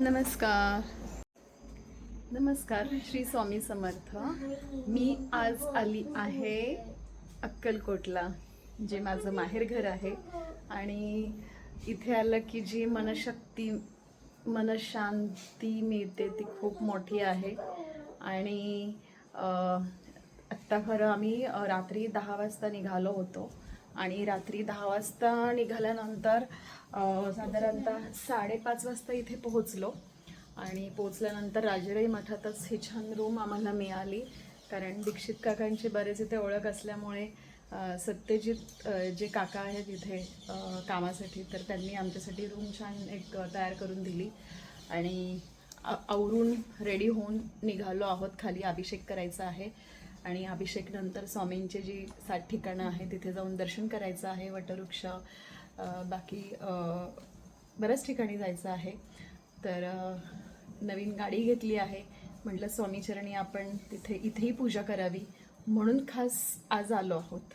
नमस्कार. नमस्कार श्री स्वामी समर्थ. मी आज आली आहे अक्कलकोटला जे माझं माहेरघर आहे. आणि इथे आलं की जी मनशक्ती मनशांती मिळते ती खूप मोठी आहे. आणि आत्ता खरं आम्ही रात्री दहा वाजता निघालो होतो. आणि रात्री दहा वाजता निघाल्यानंतर साधारणतः साडेपाच वाजता इथे पोहोचलो. आणि पोहोचल्यानंतर राजेराई मठातच ही छान रूम आम्हाला मिळाली. कारण दीक्षित काकांची बरेच इथे ओळख असल्यामुळे सत्यजित जे काका आहेत इथे कामासाठी तर त्यांनी आमच्यासाठी रूम छान एक तयार करून दिली. आणि आवरून रेडी होऊन निघालो आहोत खाली अभिषेक करायचा आहे. आणि अभिषेकनंतर स्वामींचे जी सात ठिकाणं आहेत तिथे जाऊन दर्शन करायचं आहे वटवृक्ष बाकी बऱ्याच ठिकाणी जायचं आहे. तर नवीन गाडी घेतली आहे. म्हटलं स्वामीचरणी आपण तिथे इथेही पूजा करावी. म्हणून खास आज आलो आहोत.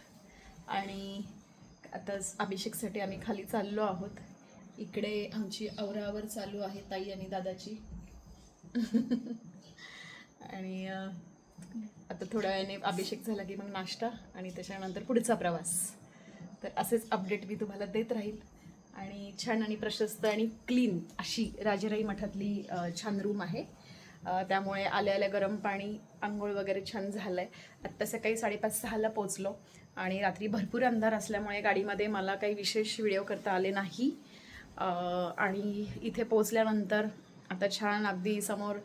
आणि आताच अभिषेकसाठी आम्ही खाली चाललो आहोत. इकडे आमची औरावर चालू आहे ताई आणि दादाची. आणि आता थोड्या वेळाने अभिषेक झाला की मग नाश्ता आणि त्याच्यानंतर पुढचा प्रवास. तर असेच अपडेट मी तुम्हाला देत राहील. आणि छान आणि प्रशस्त आणि क्लीन अशी राजेराई मठातली छान रूम आहे. त्यामुळे आल्या आल्या गरम पाणी आंघोळ वगैरे छान झालं आहे आत्ता सकाळी साडेपाच सहाला पोचलो आणि रात्री भरपूर अंधार असल्यामुळे गाडीमध्ये मला काही विशेष व्हिडिओ करता आले नाही. आणि इथे पोचल्यानंतर आता छान अगदी समोर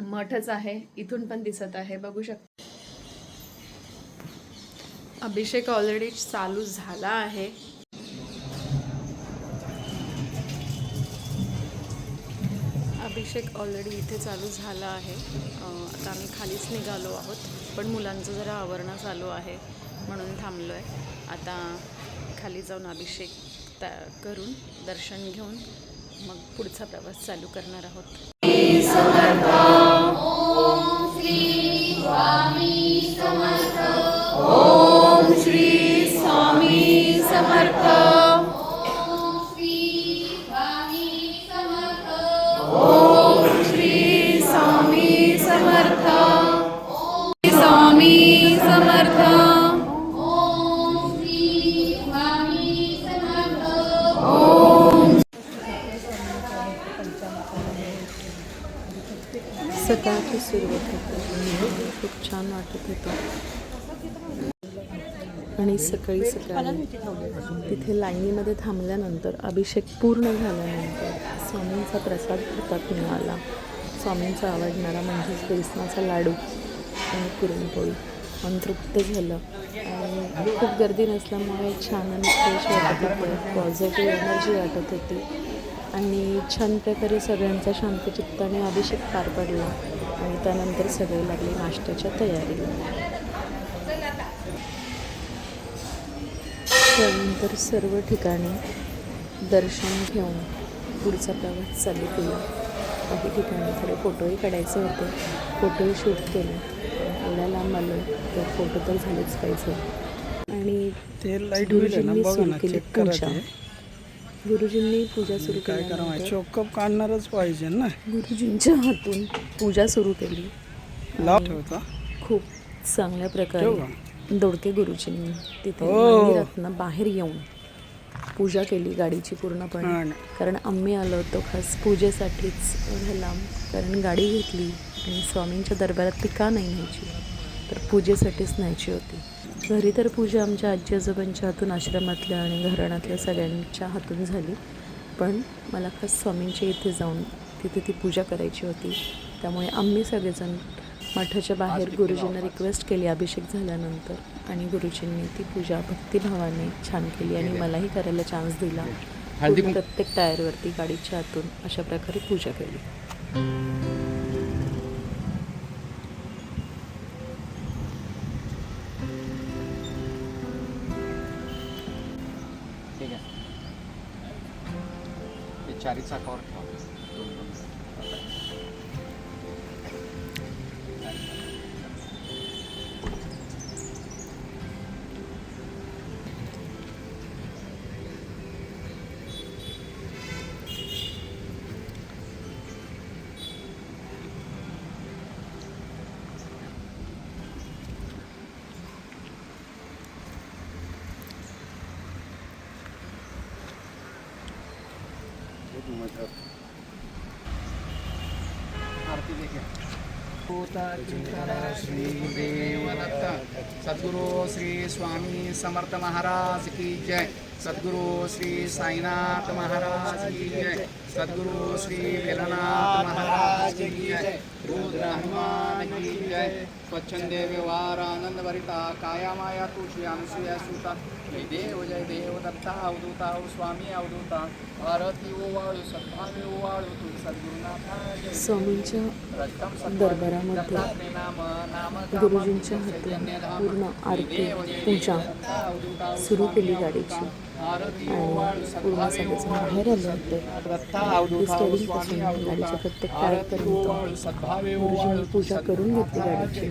मठच आहे. इथून पण दिसत आहे. बघू शकता अभिषेक ऑलरेडी चालू झाला आहे. अभिषेक ऑलरेडी इथे चालू झाला आहे. आता आम्ही खालीच निघालो आहोत पण मुलांचं जरा आवरणं चालू आहे म्हणून थांबलो आहे आता खाली जाऊन अभिषेक त्या करून दर्शन घेऊन मग पुढचा प्रवास चालू करणार आहोत. स्वामी सकाळची सुरुवात होतं. खूप छान वाटत होतं. आणि सकाळी सकाळी तिथे लाईनीमध्ये थांबल्यानंतर अभिषेक पूर्ण झाल्यानंतर स्वामींचा प्रसाद हातात मिळाला. स्वामींचा आवडणारा म्हणजेच बेसनाचा लाडू आणि पुरणपोळी. मन तृप्त झालं. आणि खूप गर्दी नसल्यामुळे छान आणि फ्रेश वाटत होतं. पॉझिटिव्ह एनर्जी वाटत होती. आणि छान प्रकारे सगळ्यांचा शांतचित्ताने अभिषेक पार पडला. आणि त्यानंतर सगळे लागले नाश्त्याच्या तयारीला. त्यानंतर सर्व ठिकाणी दर्शन घेऊन पुढचा प्रवास चालू केला. काही ठिकाणी थोडे फोटोही काढायचे होते. फोटोही शूट केले. एवढ्या लांब आलो तर फोटो तर झालेच पाहिजे. आणि ते लाइट गुरुजींनी सुरू केली पूजा. ते. गुरुजींनी पूजा सुरू काय करा केल्यानंतर चोकअप काढणारच पाहिजे ना. गुरुजींच्या हातून पूजा सुरू केली. ठेवता खूप चांगल्या प्रकारे दोडके गुरुजींनी. तिथे हो. मंदिरातनं बाहेर येऊन पूजा केली गाडीची पूर्णपणे. कारण आम्ही आलो होतो खास पूजेसाठीच एवढ्या लांब कारण गाडी घेतली आणि स्वामींच्या दरबारात ती का नाही न्यायची? तर पूजेसाठीच न्यायची होती. घरी तर पूजा आमच्या आजी आजोबांच्या हातून आश्रमातल्या आणि घराण्यातल्या सगळ्यांच्या हातून झाली. पण मला खास स्वामींच्या इथे जाऊन तिथे ती पूजा करायची होती. त्यामुळे आम्ही सगळेजण मठाच्या बाहेर गुरुजींना रिक्वेस्ट केली अभिषेक झाल्यानंतर. आणि गुरुजींनी ती पूजा भक्तिभावाने छान केली आणि मलाही करायला चान्स दिला. प्रत्येक टायरवरती गाडीच्या आतून अशा प्रकारे पूजा केली. चारी चाकावर सद्गुरु श्री स्वामी समर्थ महाराज की जय। सद्गुरु श्री साईनाथ महाराज की जय। सद्गुरु श्री विलनाथ महाराज की जय। रुद्र हनुमान की जय स्वच्छंदे व्यवहार आनंद भरिता काया माया तू श्री अनुसुया सुता जय देव जय देव दत्ता अवधूता स्वामी अवधूता आरती ओवाळू सद्भावी ओवाळू तू सद्गुरुनाथा स्वामींच्या दरबारामध्ये गुरुजींच्या हातून पूर्ण आरती पूजा सुरू केली गाडीची पूर्ण सगळेजण बाहेर आले होते ती गाडीच्या प्रत्येक टायरपर्यंत गुरुजींनी पूजा करून घेतली गाडीची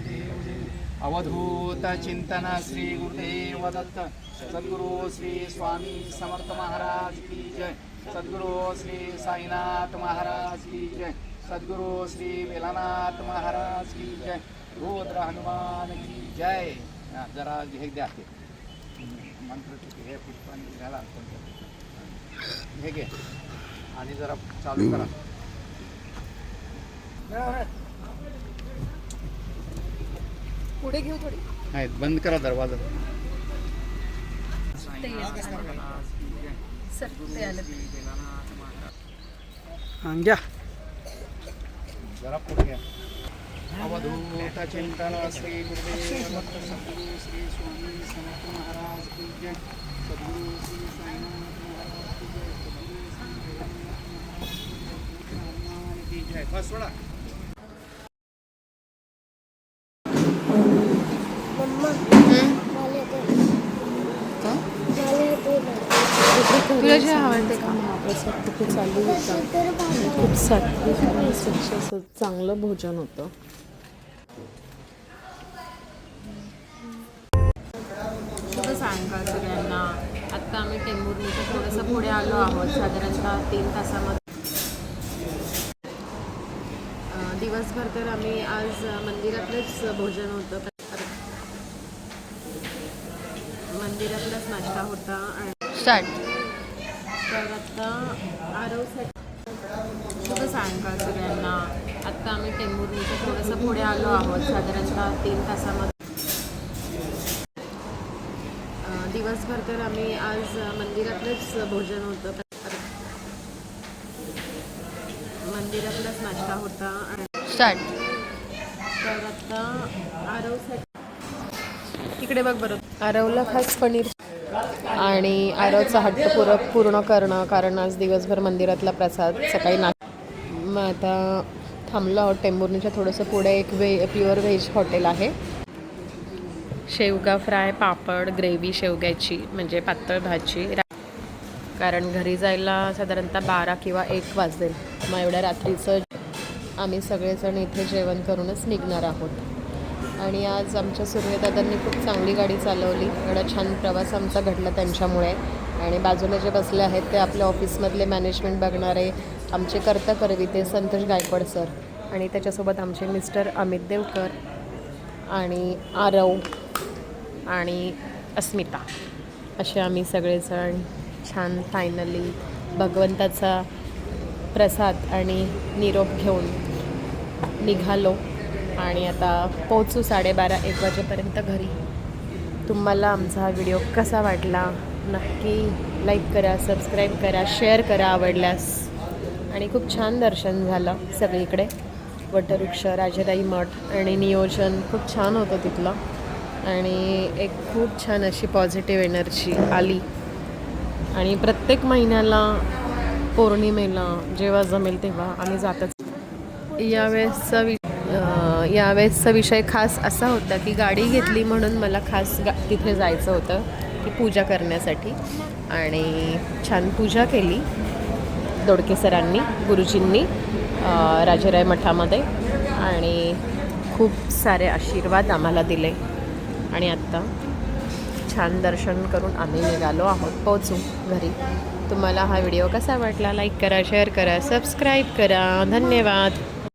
अवधूत चिंतना श्री गुरुदेव दत्त सद्गुरु श्री स्वामी समर्थ महाराज की जय सद्गुरु श्री साईनाथ महाराज की जय सद्गुरु श्री वेलानाथ महाराज की जय रुद्र हनुमान की जय जरा हे द्या मंत्र किती हे पुष्पांजली घाला हे घे आणि जरा चालू करा पुढे घेऊ थोडी. बंद करा दरवाज़ा. सर आलं. घ्या जरा पुढे घ्या अवधूत चिंतन श्री गुरुदेव सद्गुरु श्री स्वामी समर्थ महाराज की जय सद्गुरु श्री साईनाथ महाराज की जय सद्गुरु श्री जय। बस थोड़ा। तुला जे आवडते का? महाप्रसाद तिथे चालू होता. खूप सात्विक आणि स्वच्छ असं चांगलं भोजन होतं. सगळ्यांना. आत्ता आम्ही थोडंसं पुढे आलो आहोत. साधारणतः तीन तासामध्ये. दिवसभर तर आम्ही आज मंदिरातलंच भोजन होतं. मंदिरातलाच नाश्ता होता. आणि स्टार्ट. तर आत्ता आरवसाठी शुभ सायंकाळ सगळ्यांना. आत्ता आम्ही टेंभुर्णीच्या थोडंसं पुढे आलो आहोत साधारणतः तीन तासामध्ये. दिवसभर तर आम्ही आज मंदिरातलंच भोजन होतं. मंदिरातलाच नाश्ता होता आणि स्टार्ट तर आत्ता आरवसाठी इकडे बघ बरं. आरवला खास पनीर आणि आरवचा हट्ट पूर पूर्ण करणं कारण आज दिवसभर मंदिरातला प्रसाद सकाळी ना मग आता थांबलो आहोत टेंभुर्णीच्या थोडंसं पुढे एक वे प्युअर व्हेज हॉटेल आहे. शेवगा फ्राय पापड ग्रेव्ही शेवग्याची म्हणजे पातळ भाजी. रा- कारण घरी जायला साधारणतः बारा किंवा एक वाजेल. मग एवढ्या रात्रीचं आम्ही सगळेजण इथे जेवण करूनच निघणार आहोत. आणि आज आमच्या सूर्यदादांनी खूप चांगली गाडी चालवली. एवढा छान प्रवास आमचा घडला त्यांच्यामुळे. आणि बाजूला जे बसले आहेत ते आपल्या ऑफिसमधले मॅनेजमेंट बघणारे आमचे कर्ता करविते संतोष गायकवाड सर आणि त्याच्यासोबत आमचे मिस्टर अमित देवकर आणि आरव आणि अस्मिता. असे आम्ही सगळेजण छान फायनली भगवंताचा प्रसाद आणि निरोप घेऊन निघालो. आणि आता पोचू साडेबारा एक वाजेपर्यंत घरी. तुम्हाला आमचा हा व्हिडिओ कसा वाटला? नक्की लाईक करा सबस्क्राईब करा शेअर करा आवडल्यास. आणि खूप छान दर्शन झालं सगळीकडे. वटवृक्ष राजराई मठ आणि नियोजन खूप छान होतं तिथलं. आणि एक खूप छान अशी पॉझिटिव्ह एनर्जी आली. आणि प्रत्येक महिन्याला पौर्णिमेला जेव्हा जमेल तेव्हा आम्ही जातच. यावेळेसचा वि यावेळेसचा विषय खास असा होता की गाडी घेतली म्हणून मला खास गा तिथे जायचं होतं की पूजा करण्यासाठी. आणि छान पूजा केली दोडके सरांनी गुरुजींनी राजेराय मठामध्ये. आणि खूप सारे आशीर्वाद आम्हाला दिले. आणि आत्ता छान दर्शन करून आम्ही निघालो आहोत पोचू घरी. तुम्हाला हा व्हिडिओ कसा वाटला? लाईक करा शेअर करा सबस्क्राईब करा. धन्यवाद.